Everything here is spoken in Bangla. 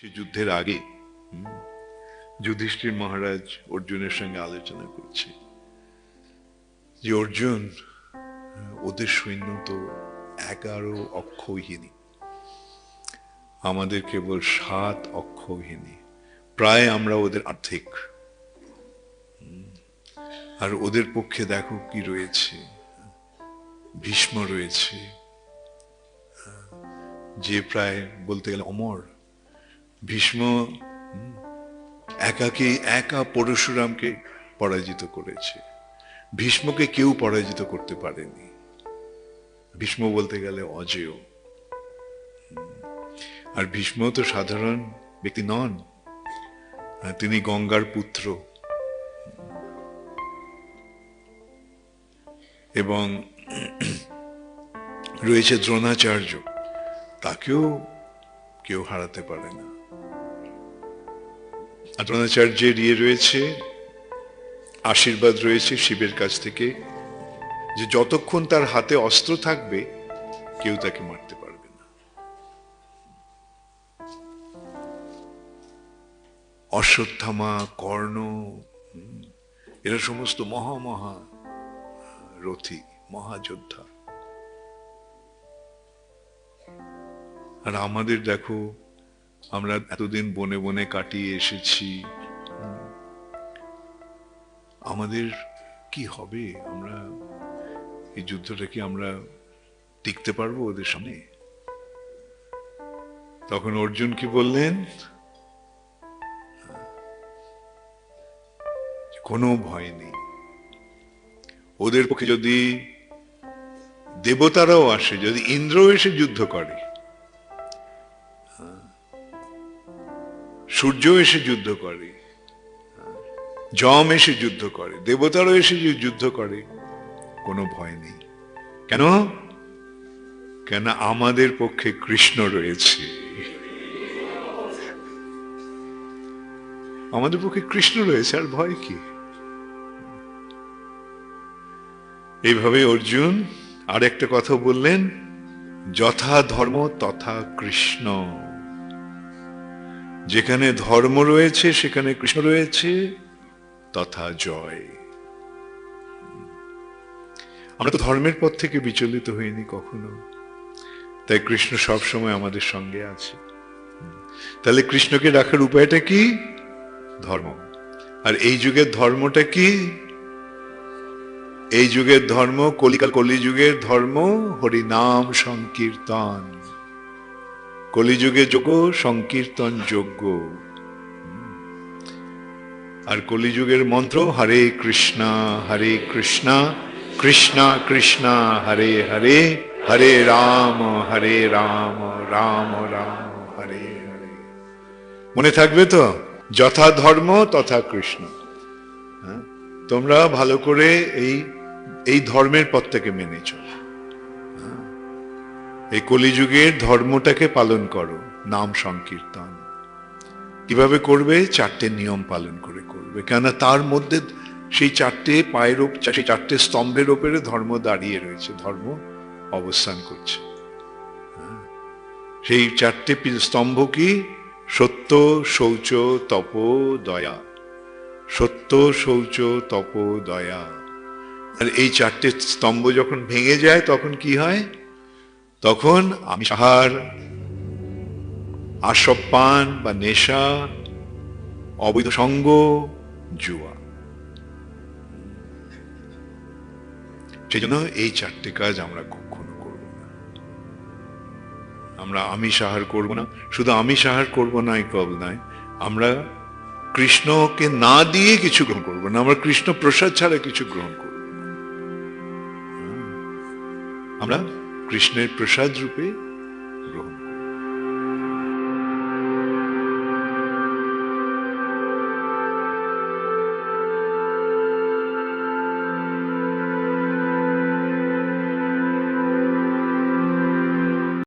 সে যুদ্ধের আগে যুধিষ্ঠির মহারাজ অর্জুনের সঙ্গে আলোচনা করছে। যে অর্জুন, ওদের সৈন্য তো এগারো অক্ষৌহিনী আমাদের কেবল সাত অক্ষৌহিনী প্রায় আমরা ওদের আর্থিক আর ওদের পক্ষে দেখো কি রয়েছে। ভীষ্ম রয়েছে। যে প্রায় বলতে গেলে অমর। ভীষ্ম একাকে একা পরশুরামকে পরাজিত করেছে। ভীষ্মকে কেউ পরাজিত করতে পারেনি। ভীষ্ম বলতে গেলে অজেয়। আর ভীষ্ম তো সাধারণ ব্যক্তি নন। হ্যাঁ, তিনি গঙ্গার পুত্র। এবং রয়েছে দ্রোণাচার্য। তাকেও কেউ হারাতে পারে না। আর দ্রোণাচার্যের ইয়ে রয়েছে, আশীর্বাদ রয়েছে শিবের কাছ থেকে, যে যতক্ষণ তার হাতে অস্ত্র থাকবে, কেউ তাকে মারতে পারবে না। অশ্বত্থামা, কর্ণ এরা সমস্ত মহা মহা রথী, মহাযোদ্ধা। আর আমাদের দেখো আমরা এতদিন বনে বনে কাটিয়ে এসেছি। আমাদের কি হবে? আমরা এই যুদ্ধটা কি আমরা টিকতে পারব ওদের সামনে? তখন অর্জুন কি বললেন? কোনো ভয় নেই। ওদের পক্ষে যদি দেবতারাও আসে, যদি ইন্দ্র এসে যুদ্ধ করে সূর্য এসে যুদ্ধ করে, জম এসে যুদ্ধ করে, দেবতারও এসে যুদ্ধ করে, কোনো ভয় নেই। কেন? কেন আমাদের পক্ষে কৃষ্ণ রয়েছে। আমাদের পক্ষে কৃষ্ণ রয়েছে, আর ভয় কি? এইভাবে অর্জুন আর একটা কথা বললেন, যথা ধর্ম তথা কৃষ্ণ। যেখানে ধর্ম রয়েছে, সেখানে কৃষ্ণ রয়েছে, তথা জয়। আমরা তো ধর্মের পথ থেকে বিচলিত হইনি কখনো। তাই কৃষ্ণ সব সময় আমাদের সঙ্গে আছে। তাহলে কৃষ্ণকে রাখার উপায়টা কি? ধর্ম। আর এই যুগের ধর্মটা কি? এই যুগের ধর্ম কলিকা কলিকাল কলিযুগের ধর্ম, হরিনাম সংকীর্তন। কলিযুগে যোগ্য সংকীর্তন যোগ্য আর কলিযুগের মন্ত্র, হরে কৃষ্ণ হরে কৃষ্ণ কৃষ্ণ কৃষ্ণ, হরে হরে হরে রাম হরে রাম রাম রাম, হরে হরে মনে থাকবে তো যথা ধর্ম, তথা কৃষ্ণ হ্যাঁ? তোমরা ভালো করে এই এই ধর্মের পথটাকে মেনে চলো? এই কলিযুগের ধর্মটাকে পালন করো, নাম সংকীর্তন। কীভাবে করবে, চারটে নিয়ম পালন করে করবে। কেননা তার মধ্যে সেই চারটে পায়ের সেই চারটে স্তম্ভের ওপরে ধর্ম দাঁড়িয়ে রয়েছে, ধর্ম অবস্থান করছে। হ্যাঁ? সেই চারটে স্তম্ভ কি? সত্য, শৌচ, তপ, দয়া। সত্য, শৌচ, তপ, দয়া। আর এই চারটে স্তম্ভ যখন ভেঙে যায়, তখন কি হয়? তখন আমি সাহার আশপান বা নেশা, অবৈধ সঙ্গ জুয়া। সেই জন্য এই চারটে কাজ আমরা কখনো করব না। আমরা আমি সাহার করব না, শুধু আমি সাহার করব না এই কল নয়, আমরা কৃষ্ণকে না দিয়ে কিছু গ্রহণ করব না, আমরা কৃষ্ণ প্রসাদ ছাড়া কিছু গ্রহণ করব আমরা কৃষ্ণের প্রসাদ রূপে গ্রহণ